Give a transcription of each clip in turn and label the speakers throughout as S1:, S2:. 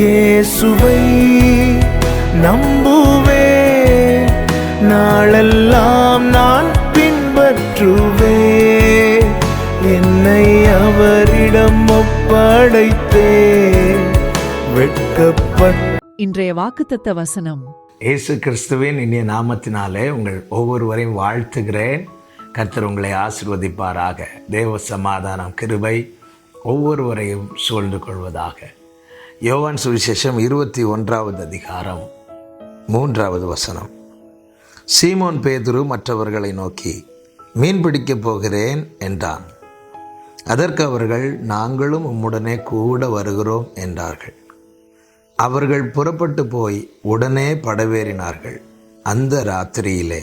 S1: இயேசுவை நம்புவேன் நாளெல்லாம் நான் பின்பற்றுவேன் என்னை அவரிடம் ஒப்படைத்தேன் வெட்கப்பட்ட
S2: இன்றைய வாக்குத்தத்த வசனம்.
S3: இயேசு கிறிஸ்துவின் இனிய நாமத்தினாலே உங்கள் ஒவ்வொருவரையும் வாழ்த்துகிறேன். கர்த்தர் உங்களை ஆசிர்வதிப்பாராக. தேவ சமாதானம் கிருபை ஒவ்வொருவரையும் சூழ்ந்து கொள்வதாக. யோவான் சுவிசேஷம் இருபத்தி ஒன்றாவது அதிகாரம் மூன்றாவது வசனம். சீமோன் பேதுரு மற்றவர்களை நோக்கி மீன் பிடிக்கப் போகிறேன் என்றான். அதற்கு அவர்கள் நாங்களும் உம்முடனே கூட வருகிறோம் என்றார்கள். அவர்கள் புறப்பட்டு போய் உடனே படவேறினார்கள். அந்த ராத்திரியிலே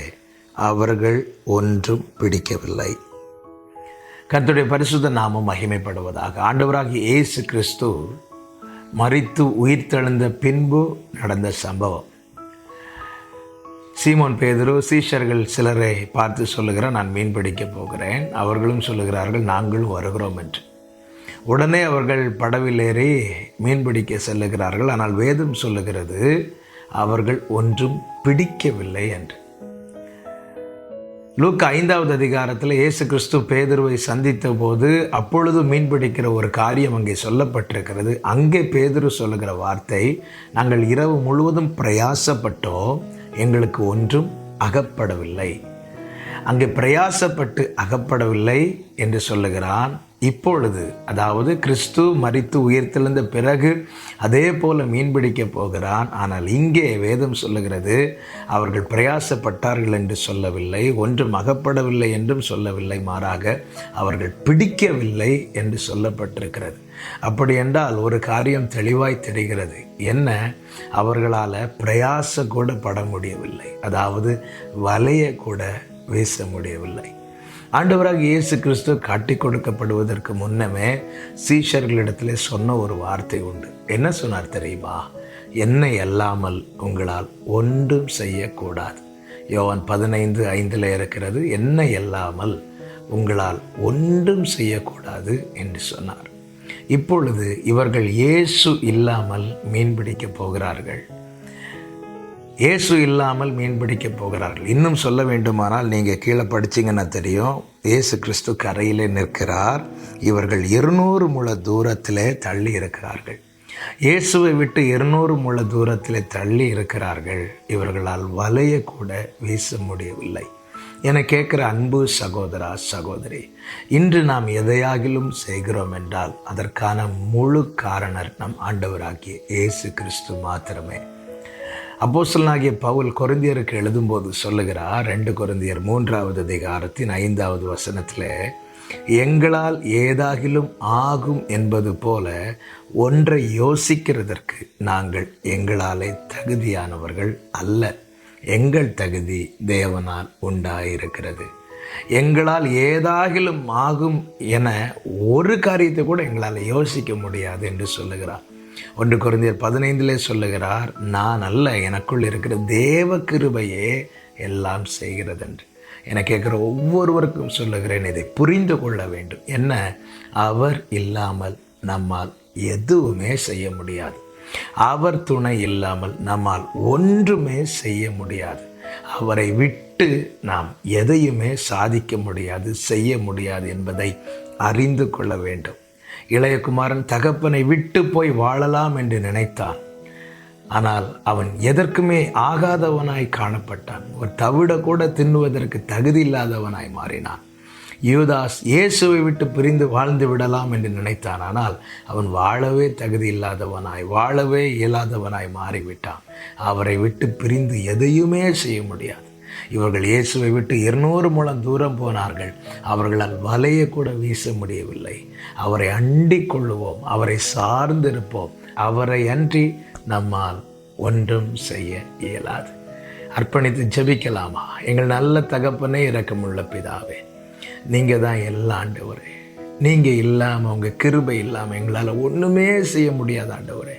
S3: அவர்கள் ஒன்றும் பிடிக்கவில்லை. கர்த்தருடைய பரிசுத்த நாமம் மகிமைப்படுவதாக ஆண்டவராகி இயேசு கிறிஸ்து மறித்து உயிர்த்தெழுந்த பின்பு நடந்த சம்பவம். சீமோன் பேதரு சீஷர்கள் சிலரை பார்த்து சொல்லுகிறேன் நான் மீன் பிடிக்கப் போகிறேன். அவர்களும் சொல்லுகிறார்கள் நாங்களும் வருகிறோம் என்று. உடனே அவர்கள் படவில் ஏறி மீன் பிடிக்க செல்லுகிறார்கள். ஆனால் வேதம் சொல்லுகிறது அவர்கள் ஒன்றும் பிடிக்கவில்லை என்று. லூக் ஐந்தாவது அதிகாரத்தில் இயேசு கிறிஸ்து பேதுருவை சந்தித்த போது அப்பொழுது மீன் பிடிக்கிற ஒரு காரியம் அங்கே சொல்லப்பட்டிருக்கிறது. அங்கே பேதுரு சொல்லுகிற வார்த்தை நாங்கள் இரவு முழுவதும் பிரயாசப்பட்டோம் எங்களுக்கு ஒன்றும் அகப்படவில்லை. அங்கே பிரயாசப்பட்டு அகப்படவில்லை என்று சொல்லுகிறான் இப்பொழுது அதாவது கிறிஸ்து மரித்து உயிர்த்தெழுந்த பிறகு அதே போல மீன் பிடிக்கப் போகிறான். ஆனால் இங்கே வேதம் சொல்லுகிறது அவர்கள் பிரயாசப்பட்டார்கள் என்று சொல்லவில்லை ஒன்றும் அகப்படவில்லை என்றும் சொல்லவில்லை மாறாக அவர்கள் பிடிக்கவில்லை என்று சொல்லப்பட்டிருக்கிறது. அப்படி என்றால் ஒரு காரியம் தெளிவாய் தெரிகிறது. என்ன? அவர்களால் பிரயாச கூட பட முடியவில்லை. அதாவது வலைய கூட வீச முடியவில்லை. ஆண்டவராக இயேசு கிறிஸ்து காட்டி கொடுக்கப்படுவதற்கு முன்னமே சீஷர்களிடத்தில் சொன்ன ஒரு வார்த்தை உண்டு. என்ன சொன்னார் தெரியுமா? என்னை அல்லாமல் உங்களால் ஒன்றும் செய்யக்கூடாது. யோவான் பதினைந்து ஐந்தில் இருக்கிறது என்னை அல்லாமல் உங்களால் ஒன்றும் செய்யக்கூடாது என்று சொன்னார். இப்பொழுது இவர்கள் இயேசு இல்லாமல் மீன் பிடிக்கப் போகிறார்கள். இயேசு இல்லாமல் மீன் பிடிக்கப் போகிறார்கள். இன்னும் சொல்ல வேண்டுமானால் நீங்கள் கீழே படிச்சீங்கன்னா தெரியும். இயேசு கிறிஸ்து கரையிலே நிற்கிறார். இவர்கள் இருநூறு முழ தூரத்திலே தள்ளி இருக்கிறார்கள். இயேசுவை விட்டு இருநூறு முழ தூரத்திலே தள்ளி இருக்கிறார்கள். இவர்களால் வலைய கூட வீச முடியவில்லை. என கேட்குற அன்பு சகோதரா சகோதரி இன்று நாம் எதையாகிலும் செய்கிறோம் என்றால் அதற்கான முழு காரணர் நம் ஆண்டவராகிய இயேசு கிறிஸ்து மாத்திரமே. அப்போசலனாகிய பவுல் கொரிந்தியருக்கு எழுதும்போது சொல்லுகிறார் ரெண்டு கொரிந்தியர் மூன்றாவது அதிகாரத்தின் ஐந்தாவது வசனத்தில் எங்களால் ஏதாகிலும் ஆகும் என்பது போல ஒன்றை யோசிக்கிறதற்கு நாங்கள் எங்களாலே தகுதியானவர்கள் அல்ல. எங்கள் தகுதி தேவனால் உண்டாயிருக்கிறது. எங்களால் ஏதாகிலும் ஆகும் என ஒரு காரியத்தை கூட எங்களால் யோசிக்க முடியாது என்று சொல்லுகிறார் ஒன்று குறைந்தர் பதினைந்திலே சொல்லுகிறார் நான் அல்ல எனக்குள் இருக்கிற தேவ கிருபையே எல்லாம் செய்கிறது என்று என கேட்குற ஒவ்வொருவருக்கும் சொல்லுகிறேன் இதை புரிந்து கொள்ள வேண்டும். என்ன? அவர் இல்லாமல் நம்மால் எதுவுமே செய்ய முடியாது. அவர் துணை இல்லாமல் நம்மால் ஒன்றுமே செய்ய முடியாது. அவரை விட்டு நாம் எதையுமே சாதிக்க முடியாது செய்ய முடியாது என்பதை அறிந்து கொள்ள வேண்டும். இளையகுமாரன் தகப்பனை விட்டு போய் வாழலாம் என்று நினைத்தான். ஆனால் அவன் எதற்குமே ஆகாதவனாய் காணப்பட்டான். ஒரு தவிட கூட தின்னுவதற்கு தகுதி இல்லாதவனாய் மாறினான். யூதாஸ் இயேசுவை விட்டு பிரிந்து வாழ்ந்து விடலாம் என்று நினைத்தான். ஆனால் அவன் வாழவே தகுதி இல்லாதவனாய் வாழவே இயலாதவனாய் மாறிவிட்டான். அவரை விட்டு பிரிந்து எதையுமே செய்ய முடியாது. இவர்கள் இயேசுவை விட்டு இருநூறு முழம் தூரம் போனார்கள். அவர்களால் வலையை கூட வீச முடியவில்லை. அவரை அண்டிக் கொள்ளுவோம். அவரை சார்ந்திருப்போம். அவரை அன்றி நம்மால் ஒன்றும் செய்ய இயலாது. அர்ப்பணித்து ஜெபிக்கலாமா? எங்கள் நல்ல தகப்பனே இரக்கமுள்ள பிதாவே நீங்கள் தான் எல்லா ஆண்டவரே. நீங்கள் இல்லாமல் உங்கள் கிருபை இல்லாமல் எங்களால் ஒன்றுமே செய்ய முடியாத ஆண்டவரே.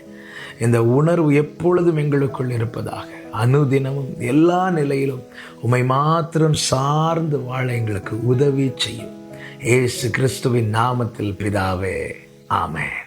S3: இந்த உணர்வு எப்பொழுதும் எங்களுக்குள் இருப்பதாக அனுதினமும் எல்லா நிலையிலும் உமை மாத்திரம் சார்ந்து வாழ எங்களுக்கு உதவி செய்யும். ஏசு கிறிஸ்துவின் நாமத்தில் பிதாவே ஆமேன்.